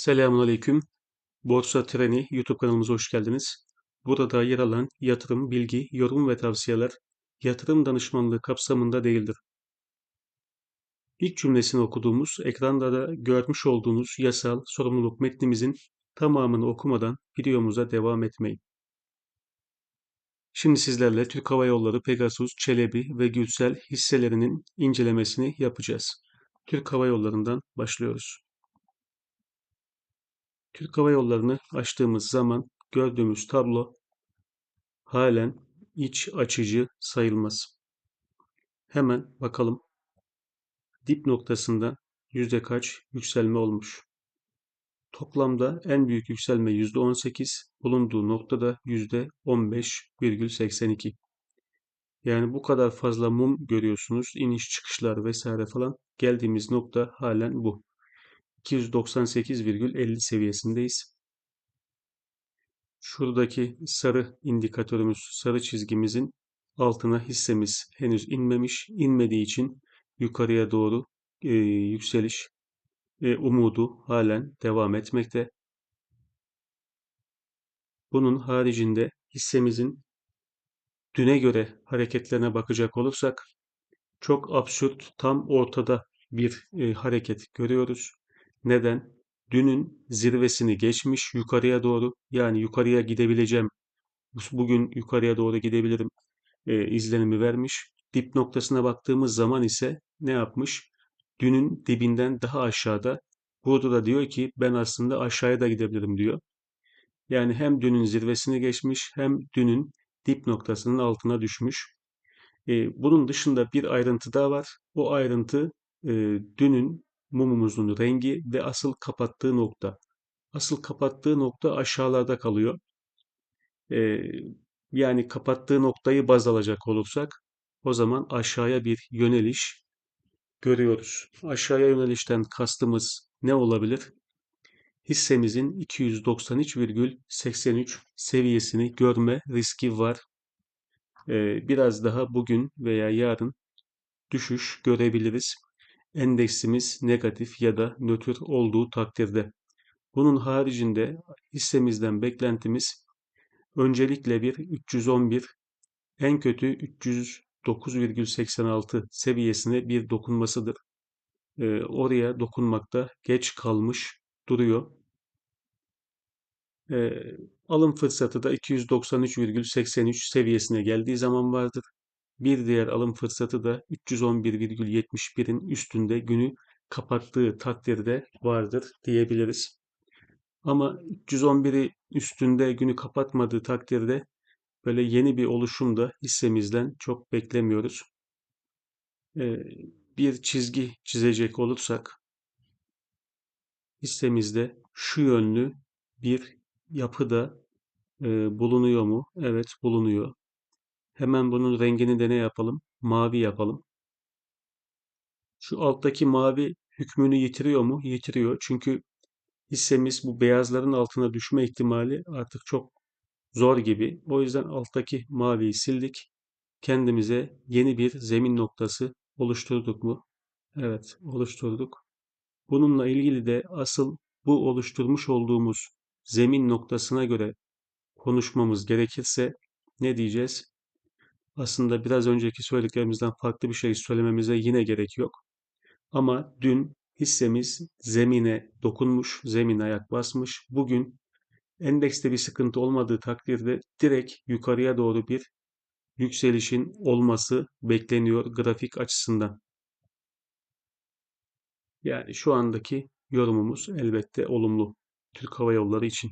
Selamünaleyküm. Borsa Treni YouTube kanalımıza hoş geldiniz. Burada yer alan yatırım, bilgi, yorum ve tavsiyeler yatırım danışmanlığı kapsamında değildir. İlk cümlesini okuduğumuz, ekranda da görmüş olduğunuz yasal sorumluluk metnimizin tamamını okumadan videomuza devam etmeyin. Şimdi sizlerle Türk Hava Yolları, Pegasus, Çelebi ve Gülsel hisselerinin incelemesini yapacağız. Türk Hava Yolları'ndan başlıyoruz. Türk Hava Yolları'nı açtığımız zaman gördüğümüz tablo halen iç açıcı sayılmaz. Hemen bakalım dip noktasında yüzde kaç yükselme olmuş. Toplamda en büyük yükselme yüzde 18, bulunduğu noktada yüzde 15,82. Yani bu kadar fazla mum görüyorsunuz, iniş çıkışlar vesaire falan. Geldiğimiz nokta halen bu. 298,50 seviyesindeyiz. Şuradaki sarı indikatörümüz, sarı çizgimizin altına hissemiz henüz inmemiş. İnmediği için yukarıya doğru e, yükseliş e, umudu halen devam etmekte. Bunun haricinde hissemizin düne göre hareketlerine bakacak olursak çok absürt tam ortada bir e, hareket görüyoruz. Neden? Dünün zirvesini geçmiş yukarıya doğru yani yukarıya gidebileceğim bugün yukarıya doğru gidebilirim e, izlenimi vermiş. Dip noktasına baktığımız zaman ise ne yapmış? Dünün dibinden daha aşağıda. Burada da diyor ki ben aslında aşağıya da gidebilirim diyor. Yani hem dünün zirvesini geçmiş hem dünün dip noktasının altına düşmüş. E, bunun dışında bir ayrıntı daha var. O ayrıntı e, dünün mumumuzun rengi ve asıl kapattığı nokta. Asıl kapattığı nokta aşağılarda kalıyor. Ee, yani kapattığı noktayı baz alacak olursak o zaman aşağıya bir yöneliş görüyoruz. Aşağıya yönelişten kastımız ne olabilir? Hissemizin 293,83 seviyesini görme riski var. Ee, biraz daha bugün veya yarın düşüş görebiliriz endeksimiz negatif ya da nötr olduğu takdirde. Bunun haricinde hissemizden beklentimiz öncelikle bir 311, en kötü 309,86 seviyesine bir dokunmasıdır. Ee, oraya dokunmakta geç kalmış duruyor. Ee, alım fırsatı da 293,83 seviyesine geldiği zaman vardır. Bir diğer alım fırsatı da 311,71'in üstünde günü kapattığı takdirde vardır diyebiliriz. Ama 311'i üstünde günü kapatmadığı takdirde böyle yeni bir oluşum da hissemizden çok beklemiyoruz. Ee, bir çizgi çizecek olursak hissemizde şu yönlü bir yapı da e, bulunuyor mu? Evet bulunuyor. Hemen bunun rengini de ne yapalım? Mavi yapalım. Şu alttaki mavi hükmünü yitiriyor mu? Yitiriyor. Çünkü hissemiz bu beyazların altına düşme ihtimali artık çok zor gibi. O yüzden alttaki maviyi sildik. Kendimize yeni bir zemin noktası oluşturduk mu? Evet, oluşturduk. Bununla ilgili de asıl bu oluşturmuş olduğumuz zemin noktasına göre konuşmamız gerekirse ne diyeceğiz? Aslında biraz önceki söylediklerimizden farklı bir şey söylememize yine gerek yok. Ama dün hissemiz zemine dokunmuş, zemine ayak basmış. Bugün endekste bir sıkıntı olmadığı takdirde direkt yukarıya doğru bir yükselişin olması bekleniyor grafik açısından. Yani şu andaki yorumumuz elbette olumlu Türk Hava Yolları için.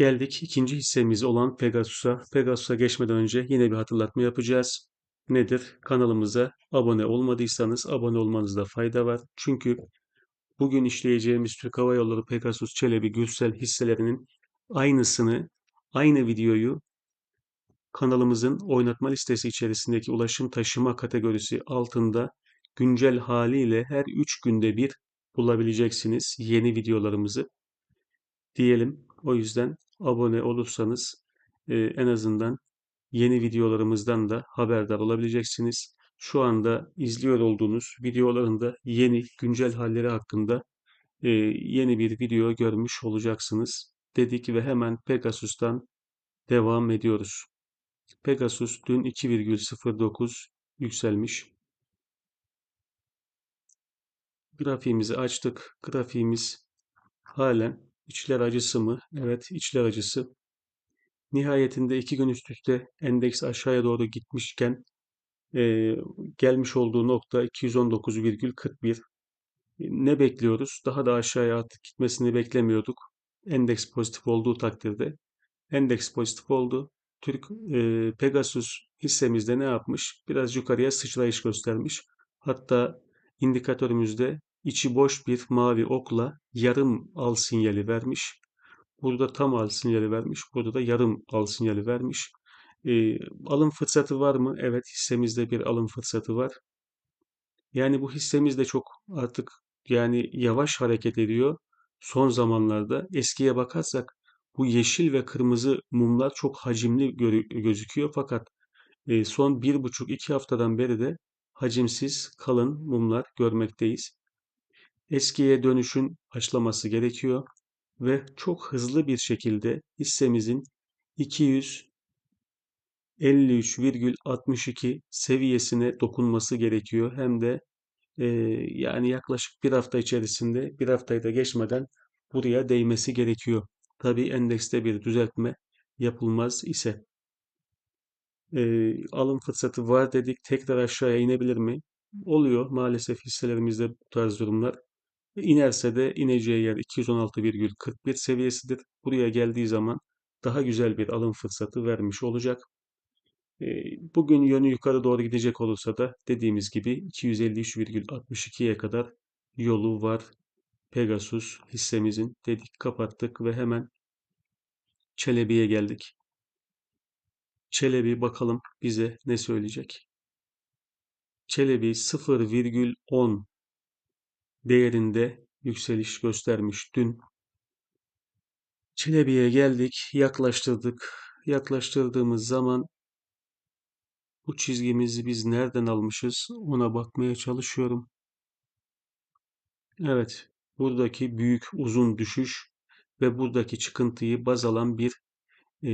Geldik ikinci hissemiz olan Pegasus'a. Pegasus'a geçmeden önce yine bir hatırlatma yapacağız. Nedir? Kanalımıza abone olmadıysanız abone olmanızda fayda var. Çünkü bugün işleyeceğimiz Türk Hava Yolları Pegasus Çelebi Gülsel hisselerinin aynısını, aynı videoyu kanalımızın oynatma listesi içerisindeki ulaşım taşıma kategorisi altında güncel haliyle her 3 günde bir bulabileceksiniz yeni videolarımızı diyelim. O yüzden abone olursanız e, en azından yeni videolarımızdan da haberdar olabileceksiniz. Şu anda izliyor olduğunuz videolarında yeni güncel halleri hakkında e, yeni bir video görmüş olacaksınız dedik ve hemen Pegasus'tan devam ediyoruz. Pegasus dün 2,09 yükselmiş. Grafiğimizi açtık. Grafiğimiz halen içler acısı mı? Evet, içler acısı. Nihayetinde iki gün üst üste endeks aşağıya doğru gitmişken e, gelmiş olduğu nokta 219,41. Ne bekliyoruz? Daha da aşağıya artık gitmesini beklemiyorduk. Endeks pozitif olduğu takdirde. Endeks pozitif oldu. Türk e, Pegasus hissemizde ne yapmış? Biraz yukarıya sıçrayış göstermiş. Hatta indikatörümüzde içi boş bir mavi okla yarım al sinyali vermiş. Burada tam al sinyali vermiş. Burada da yarım al sinyali vermiş. E, alım fırsatı var mı? Evet hissemizde bir alım fırsatı var. Yani bu hissemiz de çok artık yani yavaş hareket ediyor. Son zamanlarda eskiye bakarsak bu yeşil ve kırmızı mumlar çok hacimli gözüküyor. Fakat e, son bir buçuk iki haftadan beri de hacimsiz kalın mumlar görmekteyiz. Eskiye dönüşün başlaması gerekiyor ve çok hızlı bir şekilde hissemizin 253,62 seviyesine dokunması gerekiyor. Hem de e, yani yaklaşık bir hafta içerisinde bir haftayı da geçmeden buraya değmesi gerekiyor. Tabii endekste bir düzeltme yapılmaz ise e, alım fırsatı var dedik tekrar aşağıya inebilir mi? Oluyor maalesef hisselerimizde bu tarz durumlar. İnerse de ineceği yer 216,41 seviyesidir. Buraya geldiği zaman daha güzel bir alım fırsatı vermiş olacak. E, bugün yönü yukarı doğru gidecek olursa da dediğimiz gibi 253,62'ye kadar yolu var. Pegasus hissemizin dedik kapattık ve hemen Çelebi'ye geldik. Çelebi bakalım bize ne söyleyecek. Çelebi 0,10 değerinde yükseliş göstermiş dün. Çelebi'ye geldik, yaklaştırdık. Yaklaştırdığımız zaman bu çizgimizi biz nereden almışız ona bakmaya çalışıyorum. Evet, buradaki büyük uzun düşüş ve buradaki çıkıntıyı baz alan bir e,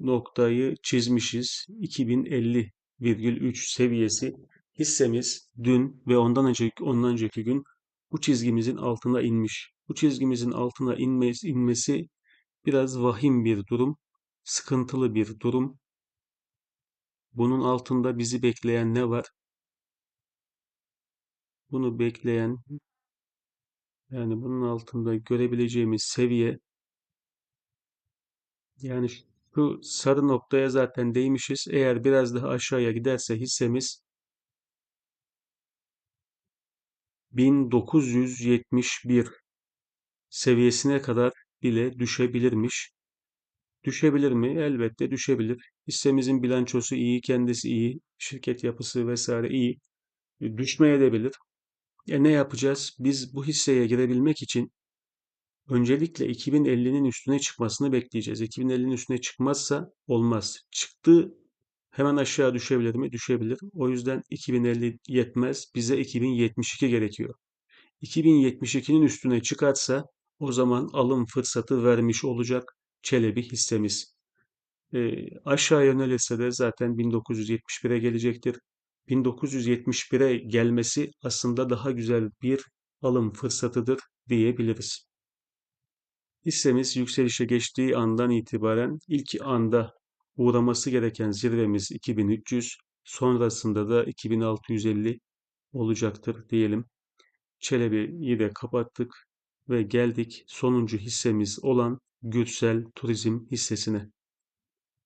noktayı çizmişiz. 2050,3 seviyesi hissemiz dün ve ondan önceki ondan önceki gün bu çizgimizin altına inmiş. Bu çizgimizin altına inmesi, inmesi biraz vahim bir durum, sıkıntılı bir durum. Bunun altında bizi bekleyen ne var? Bunu bekleyen yani bunun altında görebileceğimiz seviye yani şu sarı noktaya zaten değmişiz. Eğer biraz daha aşağıya giderse hissemiz 1971 seviyesine kadar bile düşebilirmiş. Düşebilir mi? Elbette düşebilir. Hissemizin bilançosu iyi, kendisi iyi, şirket yapısı vesaire iyi. Düşmeye de bilir. E ne yapacağız? Biz bu hisseye girebilmek için öncelikle 2050'nin üstüne çıkmasını bekleyeceğiz. 2050'nin üstüne çıkmazsa olmaz. Çıktı hemen aşağı düşebilir mi? Düşebilir. O yüzden 2050 yetmez. Bize 2072 gerekiyor. 2072'nin üstüne çıkarsa o zaman alım fırsatı vermiş olacak Çelebi hissemiz. E, aşağı yönelirse de zaten 1971'e gelecektir. 1971'e gelmesi aslında daha güzel bir alım fırsatıdır diyebiliriz. Hissemiz yükselişe geçtiği andan itibaren ilk anda uğraması gereken zirvemiz 2300, sonrasında da 2650 olacaktır diyelim. Çelebi'yi de kapattık ve geldik sonuncu hissemiz olan Gürsel Turizm hissesine.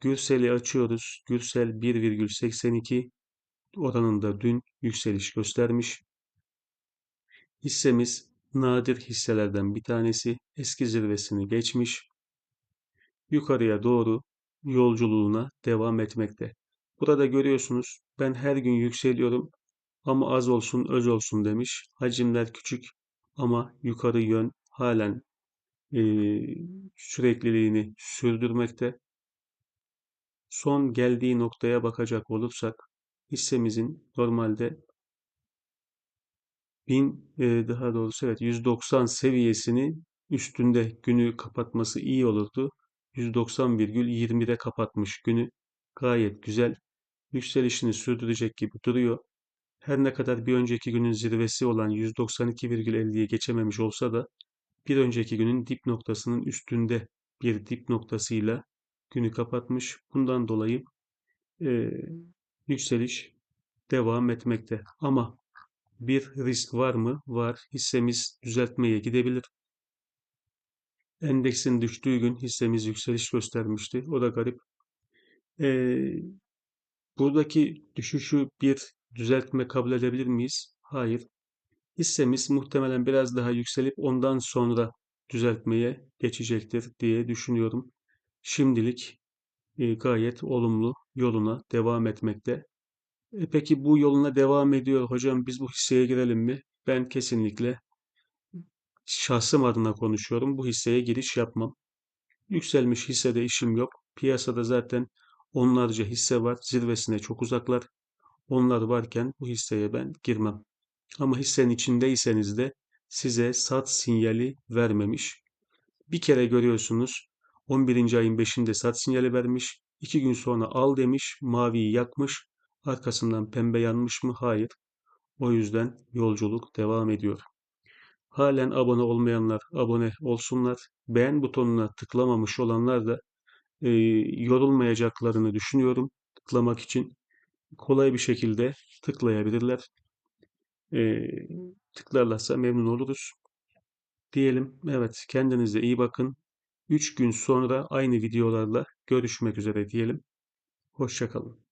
Gürsel'i açıyoruz. Gürsel 1,82 oranında dün yükseliş göstermiş. Hissemiz nadir hisselerden bir tanesi. Eski zirvesini geçmiş. Yukarıya doğru yolculuğuna devam etmekte. Burada görüyorsunuz ben her gün yükseliyorum ama az olsun öz olsun demiş. Hacimler küçük ama yukarı yön halen e, sürekliliğini sürdürmekte. Son geldiği noktaya bakacak olursak hissemizin normalde 1000 e, daha doğrusu evet 190 seviyesini üstünde günü kapatması iyi olurdu. 190,20'de kapatmış günü. Gayet güzel. Yükselişini sürdürecek gibi duruyor. Her ne kadar bir önceki günün zirvesi olan 192,50'ye geçememiş olsa da bir önceki günün dip noktasının üstünde bir dip noktasıyla günü kapatmış. Bundan dolayı e, yükseliş devam etmekte. Ama bir risk var mı? Var. Hissemiz düzeltmeye gidebilir. Endeksin düştüğü gün hissemiz yükseliş göstermişti. O da garip. Ee, buradaki düşüşü bir düzeltme kabul edebilir miyiz? Hayır. Hissemiz muhtemelen biraz daha yükselip ondan sonra düzeltmeye geçecektir diye düşünüyorum. Şimdilik e, gayet olumlu yoluna devam etmekte. E, peki bu yoluna devam ediyor hocam biz bu hisseye girelim mi? Ben kesinlikle şahsım adına konuşuyorum. Bu hisseye giriş yapmam. Yükselmiş hissede işim yok. Piyasada zaten onlarca hisse var. Zirvesine çok uzaklar. Onlar varken bu hisseye ben girmem. Ama hissenin içindeyseniz de size sat sinyali vermemiş. Bir kere görüyorsunuz 11. ayın 5'inde sat sinyali vermiş. 2 gün sonra al demiş. Maviyi yakmış. Arkasından pembe yanmış mı? Hayır. O yüzden yolculuk devam ediyor. Halen abone olmayanlar abone olsunlar. Beğen butonuna tıklamamış olanlar da e, yorulmayacaklarını düşünüyorum. Tıklamak için kolay bir şekilde tıklayabilirler. E, tıklarlarsa memnun oluruz. Diyelim. Evet, kendinize iyi bakın. 3 gün sonra aynı videolarla görüşmek üzere diyelim. Hoşçakalın.